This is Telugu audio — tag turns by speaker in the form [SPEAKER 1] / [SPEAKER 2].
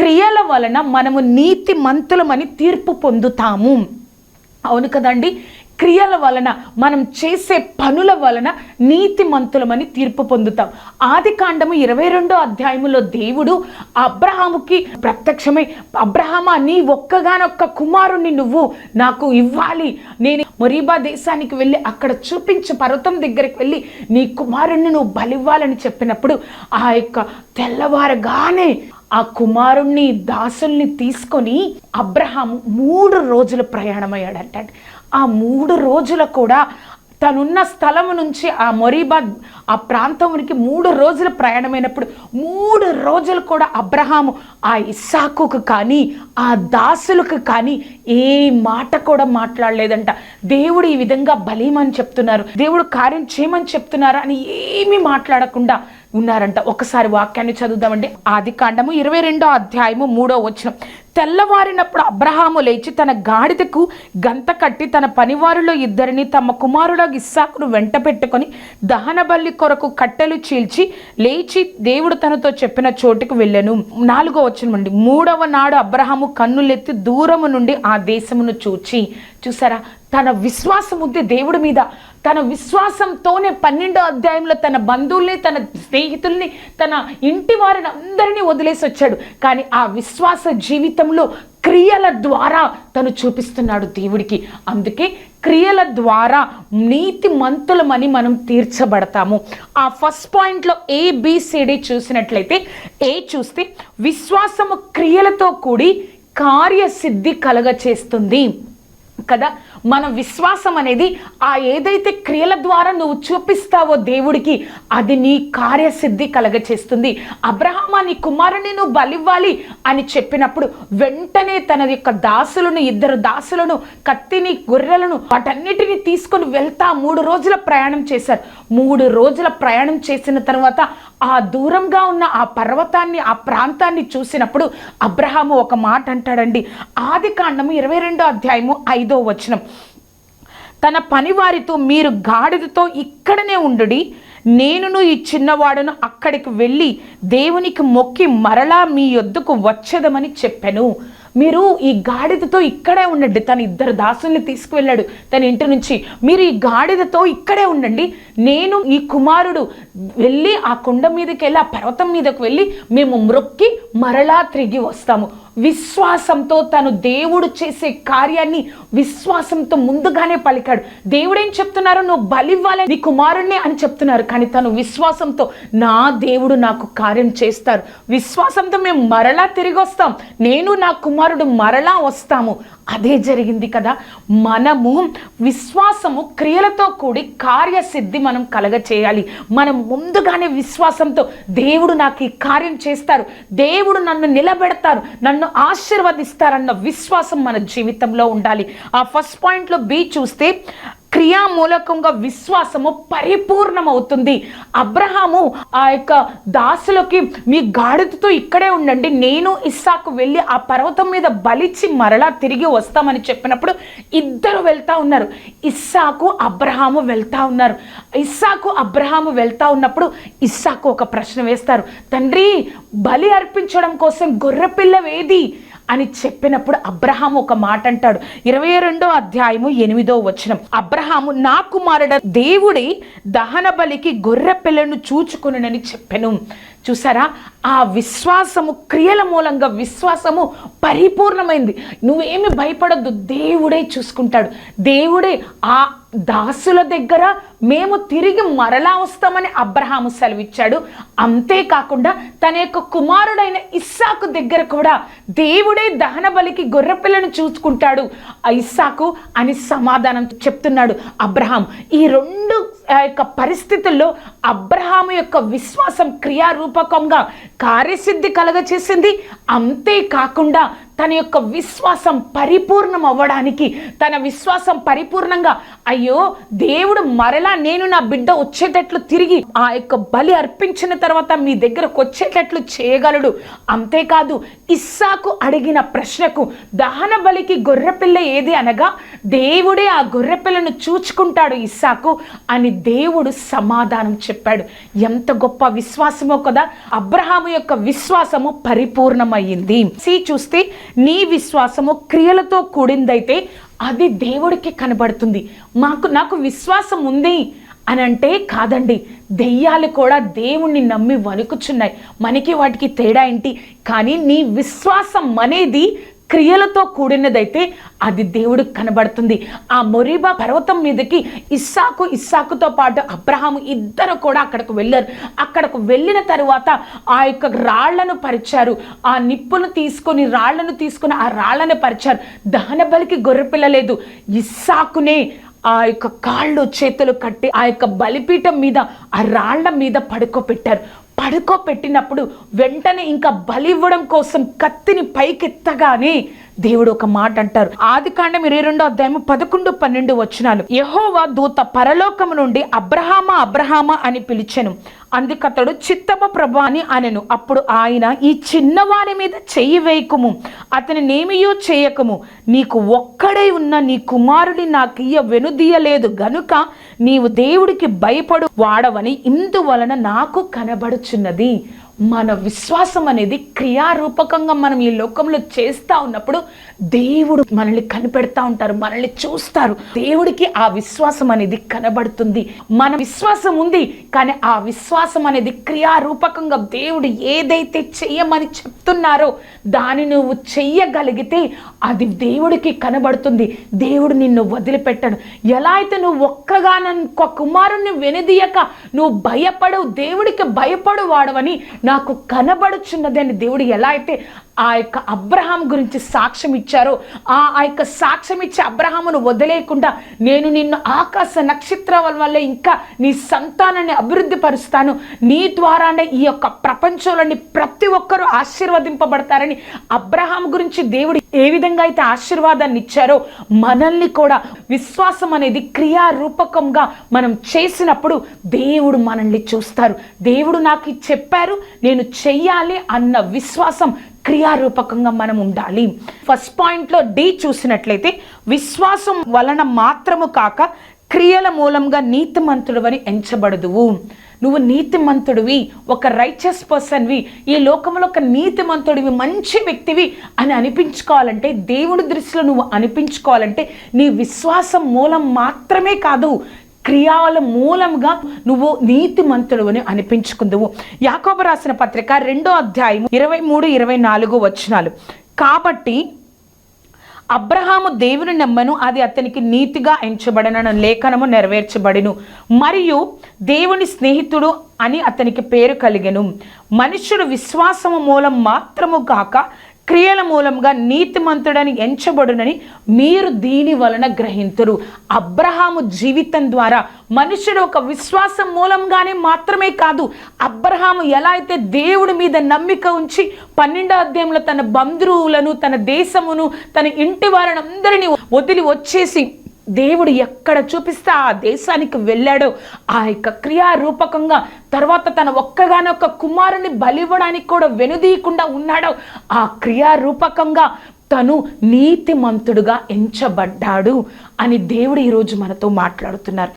[SPEAKER 1] క్రియల వలన మనము నీతి మంతులమని తీర్పు పొందుతాము. అవును కదండి? క్రియల వలన మనం చేసే పనుల వలన నీతి మంతులమని తీర్పు పొందుతాం. ఆది కాండము ఇరవై రెండో అధ్యాయములో దేవుడు అబ్రహాముకి ప్రత్యక్షమై అబ్రహమా నీ ఒక్కగానొక్క కుమారుణ్ణి నువ్వు నాకు ఇవ్వాలి. నేను మొరీబా దేశానికి వెళ్ళి అక్కడ చూపించి పర్వతం దగ్గరికి వెళ్ళి నీ కుమారుణ్ణి నువ్వు బలివ్వాలని చెప్పినప్పుడు ఆ యొక్క తెల్లవారగానే ఆ కుమారుణ్ణి దాసుల్ని తీసుకొని అబ్రహాము మూడు రోజులు ప్రయాణమయ్యాడంట. ఆ మూడు రోజులు కూడా తనున్న స్థలము నుంచి ఆ మొరీబాద్ ఆ ప్రాంతంకి మూడు రోజుల ప్రయాణమైనప్పుడు మూడు రోజులు కూడా అబ్రహాము ఆ ఇస్సాకుకు కానీ ఆ దాసులకు కానీ ఏ మాట కూడా మాట్లాడలేదంట. దేవుడు ఈ విధంగా బలీమని చెప్తున్నారు. దేవుడు కార్యం చేయమని చెప్తున్నారు అని ఏమీ మాట్లాడకుండా ఉన్నారంట. ఒకసారి వాక్యాన్ని చదువుదామండి. ఆది కాండము ఇరవై రెండో అధ్యాయము మూడో వచనం. తెల్లవారినప్పుడు అబ్రహాము లేచి తన గాడిదకు గంత కట్టి తన పనివారిలో ఇద్దరిని తమ కుమారుడ ఇస్సాకును వెంట పెట్టుకొని దహనబల్లి కొరకు కట్టెలు చీల్చి లేచి దేవుడు తనతో చెప్పిన చోటుకు వెళ్ళాను. నాలుగో వచ్చిన నుండి మూడవ నాడు అబ్రహాము కన్నులెత్తి దూరము నుండి ఆ దేశమును చూచి చూసారా? తన విశ్వాసం ఉంది దేవుడి మీద. తన విశ్వాసంతోనే పన్నెండో అధ్యాయంలో తన బంధువుల్ని తన స్నేహితుల్ని తన ఇంటి వారిని అందరినీ వదిలేసి వచ్చాడు. కానీ ఆ విశ్వాస జీవితం జీవితంలో క్రియల ద్వారా తను చూపిస్తున్నాడు దేవుడికి. అందుకే క్రియల ద్వారా నీతి మంతులమని మనం తీర్చబడతాము. ఆ ఫస్ట్ పాయింట్లో ఏబిసిడి చూసినట్లయితే ఏ చూస్తే విశ్వాసము క్రియలతో కూడి కార్యసిద్ధి కలగ చేస్తుంది కదా? మన విశ్వాసం అనేది ఆ ఏదైతే క్రియల ద్వారా నువ్వు చూపిస్తావో దేవుడికి అది నీ కార్యసిద్ధి కలగచేస్తుంది. అబ్రహామా నీ కుమారుని నువ్వు బలివ్వాలి అని చెప్పినప్పుడు వెంటనే తన యొక్క దాసులను ఇద్దరు దాసులను కత్తిని గొర్రెలను వాటన్నిటిని తీసుకొని వెళ్తా మూడు రోజుల ప్రయాణం చేశారు. మూడు రోజుల ప్రయాణం చేసిన తర్వాత ఆ దూరంగా ఉన్న ఆ పర్వతాన్ని ఆ ప్రాంతాన్ని చూసినప్పుడు అబ్రహాము ఒక మాట అంటాడండి. ఆది కాండము ఇరవై రెండో అధ్యాయము ఐదో వచనం. తన పనివారితో మీరు గాడిదతో ఇక్కడనే ఉండుడి. నేనును ఈ చిన్నవాడును అక్కడికి వెళ్ళి దేవునికి మొక్కి మరలా మీ యొద్దకు వచ్చేదమని చెప్పాను. మీరు ఈ గాడిదతో ఇక్కడే ఉండండి. తన ఇద్దరు దాసుల్ని తీసుకువెళ్ళాడు తన ఇంటి నుంచి. మీరు ఈ గాడిదతో ఇక్కడే ఉండండి. నేను ఈ కుమారుడు వెళ్ళి ఆ కొండ మీదకి వెళ్ళి ఆ పర్వతం మీదకు వెళ్ళి మేము మ్రొక్కి మరలా తిరిగి వస్తాము. విశ్వాసంతో తను దేవుడు చేసే కార్యాన్ని విశ్వాసంతో ముందుగానే పలికాడు. దేవుడేం చెప్తున్నారు? నువ్వు బలివ్వాలి నీ కుమారుణ్ణి అని చెప్తున్నారు. కానీ తను విశ్వాసంతో నా దేవుడు నాకు కార్యం చేస్తారు. విశ్వాసంతో మేము మరలా తిరిగి వస్తాం. నేను నా కుమారుడు మరలా వస్తాము. అదే జరిగింది కదా. మనము విశ్వాసము క్రియలతో కూడి కార్యసిద్ధి మనం కలగ చేయాలి మనం ముందుగానే విశ్వాసంతో దేవుడు నాకు ఈ కార్యం చేస్తారు. దేవుడు నన్ను నిలబెడతారు. నన్ను ఆశీర్వదిస్తారన్న విశ్వాసం మన జీవితంలో ఉండాలి. ఆ ఫస్ట్ పాయింట్లో బి చూస్తే క్రియామూలకంగా విశ్వాసము పరిపూర్ణమవుతుంది. అబ్రహాము ఆ యొక్క దాసులకి మీ గాడిదతో ఇక్కడే ఉండండి. నేను ఇస్సాకు వెళ్ళి ఆ పర్వతం మీద బలిచి మరలా తిరిగి వస్తామని చెప్పినప్పుడు ఇద్దరు వెళ్తా ఉన్నారు. ఇస్సాకు అబ్రహాము వెళ్తా ఉన్నారు. ఇస్సాకు అబ్రహాము వెళ్తా ఉన్నప్పుడు ఇస్సాకు ఒక ప్రశ్న వేస్తారు. తండ్రి బలి అర్పించడం కోసం గొర్రెపిల్ల వేది అని చెప్పినప్పుడు అబ్రహాము ఒక మాట అంటాడు. ఇరవై రెండో అధ్యాయము ఎనిమిదో వచనం. అబ్రహాము నా కుమారుడ దేవుడి దహన బలికి గొర్రె పిల్లను చూచుకునని చెప్పెను. చూసారా? ఆ విశ్వాసము క్రియల మూలంగా విశ్వాసము పరిపూర్ణమైంది. నువ్వేమి భయపడద్దు. దేవుడే చూసుకుంటాడు. దేవుడే ఆ దాసుల దగ్గర మేము తిరిగి మరలా వస్తామని అబ్రహాము సెలవిచ్చాడు. అంతేకాకుండా తన యొక్క కుమారుడైన ఇస్సాకు దగ్గర కూడా దేవుడే దహన బలికి గొర్రెపిల్లను చూసుకుంటాడు. ఇస్సాకు అని సమాధానం చెప్తున్నాడు అబ్రహాం. ఈ రెండు యొక్క పరిస్థితుల్లో అబ్రహాము యొక్క విశ్వాసం క్రియారూపకంగా కార్యసిద్ధి కలగచేసింది. అంతేకాకుండా తన యొక్క విశ్వాసం పరిపూర్ణం అవ్వడానికి తన విశ్వాసం పరిపూర్ణంగా అయ్యో దేవుడు మరలా నేను నా బిడ్డ వచ్చేటట్లు తిరిగి ఆ యొక్క బలి అర్పించిన తర్వాత మీ దగ్గరకు వచ్చేటట్లు చేయగలడు. అంతేకాదు ఇస్సాకు అడిగిన ప్రశ్నకు దహన బలికి గొర్రెపిల్ల ఏది అనగా దేవుడే ఆ గొర్రెపిల్లను చూచుకుంటాడు ఇస్సాకు అని దేవుడు సమాధానం చెప్పాడు. ఎంత గొప్ప విశ్వాసమో కదా అబ్రహాము యొక్క విశ్వాసము పరిపూర్ణమయ్యింది. సి చూస్తే నీ విశ్వాసము క్రియలతో కూడిందైతే అది దేవుడికి కనబడుతుంది. మాకు నాకు విశ్వాసం ఉంది అని అంటే కాదండి. దెయ్యాలు కూడా దేవుణ్ణి నమ్మి వణుకుచున్నాయి. మనకి వాటికి తేడా ఏంటి? కానీ నీ విశ్వాసం అనేది క్రియలతో కూడినదైతే అది దేవుడికి కనబడుతుంది. ఆ మొరీబా పర్వతం మీదకి ఇస్సాకు ఇస్సాకుతో పాటు అబ్రహాము ఇద్దరు కూడా అక్కడికి వెళ్ళారు. అక్కడకు వెళ్ళిన తరువాత ఆ యొక్క రాళ్ళను పరిచారు. ఆ నిప్పును తీసుకొని రాళ్ళను తీసుకొని ఆ రాళ్ళను పరిచారు. దహన బలికి గొర్రెపిల్లలేదు ఇస్సాకునే ఆ యొక్క కాళ్ళు చేతులు కట్టి ఆ యొక్క బలిపీఠం మీద ఆ రాళ్ళ మీద పడుకోబెట్టారు. పడుకోబెట్టినప్పుడు వెంటనే ఇంకా బలి ఇవ్వడం కోసం కత్తిని పైకెత్తగానే దేవుడు ఒక మాట అంటారు. ఆది కాండం ఇరవై రెండో అధ్యాయం పదకొండు పన్నెండు వచనాలు. యహోవా దూత పరలోకము నుండి అబ్రహామా అబ్రహామా అని పిలిచెను. అందుకతడు చిత్తమ ప్రభు అని అనెను. అప్పుడు ఆయన ఈ చిన్నవాని మీద చెయ్యి వేయకము. అతని నేమియో చేయకము. నీకు ఒక్కడే ఉన్న నీ కుమారుడి నాకు ఇయ్య వెనుదీయలేదు గనుక నీవు దేవుడికి భయపడు వాడవని ఇందువలన నాకు కనబడుచున్నది. మన విశ్వాసం అనేది క్రియారూపకంగా మనం ఈ లోకంలో చేస్తూ ఉన్నప్పుడు దేవుడు మనల్ని కనిపెడతా ఉంటారు మనల్ని చూస్తారు. దేవుడికి ఆ విశ్వాసం అనేది కనబడుతుంది. మన విశ్వాసం ఉంది కానీ ఆ విశ్వాసం అనేది క్రియారూపకంగా దేవుడు ఏదైతే చెయ్యమని చెప్తున్నారో దాన్ని నువ్వు చెయ్యగలిగితే అది దేవుడికి కనబడుతుంది. దేవుడు నిన్ను వదిలిపెట్టడు. ఎలా అయితే నువ్వు ఒక్కగానొక్క కుమారుణ్ణి వెనుదీయక నువ్వు భయపడవు దేవుడికి భయపడు వాడవని నాకు కనబడుచున్నది అని దేవుడు ఎలా అయితే ఆ యొక్క అబ్రహాం గురించి సాక్ష్యం ఇచ్చారో ఆ ఆ యొక్క సాక్ష్యం ఇచ్చే అబ్రహామును వదిలేయకుండా నేను నిన్ను ఆకాశ నక్షత్రాల వల్ల ఇంకా నీ సంతానాన్ని అభివృద్ధి పరుస్తాను. నీ ద్వారానే ఈ యొక్క ప్రపంచంలోని ప్రతి ఒక్కరూ ఆశీర్వదింపబడతారని అబ్రహాం గురించి దేవుడు ఏ విధంగా అయితే ఆశీర్వాదాన్ని ఇచ్చారో మనల్ని కూడా విశ్వాసం అనేది క్రియారూపకంగా మనం చేసినప్పుడు దేవుడు మనల్ని చూస్తారు. దేవుడు నాకు చెప్పారు నేను చెయ్యాలి అన్న విశ్వాసం క్రియారూపకంగా మనం ఉండాలి. ఫస్ట్ పాయింట్లో డి చూసినట్లయితే విశ్వాసం వలన మాత్రము కాక క్రియల మూలంగా నీతిమంతుడువని ఎంచబడదువు. నువ్వు నీతిమంతుడివి ఒక రైచస్ పర్సన్వి ఈ లోకంలో ఒక నీతిమంతుడివి మంచి వ్యక్తివి అని అనిపించుకోవాలంటే దేవుడి దృష్టిలో నువ్వు అనిపించుకోవాలంటే నీ విశ్వాసం మూలం మాత్రమే కాదు. క్రియాల మూలంగా నువ్వు నీతిమంతుడు అని అనిపించుకుందువు. యాకోబ రాసిన పత్రిక రెండో అధ్యాయం ఇరవై మూడు ఇరవై నాలుగు వచనాలు. కాబట్టి అబ్రహాము దేవుని నమ్మను అది అతనికి నీతిగా ఎంచబడిన లేఖనము నెరవేర్చబడిను. మరియు దేవుని స్నేహితుడు అని అతనికి పేరు కలిగెను. మనుషుడు విశ్వాసము మూలం మాత్రము కాక క్రియల మూలంగా నీతిమంతుడని ఎంచబడునని మీరు దీని వలన గ్రహింతురు. అబ్రహాము జీవితం ద్వారా మనుషుడు ఒక విశ్వాసం మూలంగానే మాత్రమే కాదు అబ్రహాము ఎలా అయితే దేవుడి మీద నమ్మిక ఉంచి పన్నెండో అధ్యాయంలో తన బంధువులను తన దేశమును తన ఇంటి వారిని అందరినీ వదిలి వచ్చేసి దేవుడు ఎక్కడ చూపిస్తే ఆ దేశానికి వెళ్ళాడో ఆ యొక్క క్రియారూపకంగా తర్వాత తన ఒక్కగానొక్క కుమారుని బలివ్వడానికి కూడా వెనుదీయకుండా ఉన్నాడో ఆ క్రియారూపకంగా తను నీతిమంతుడుగా ఎంచబడ్డాడు అని దేవుడు ఈరోజు మనతో మాట్లాడుతున్నారు.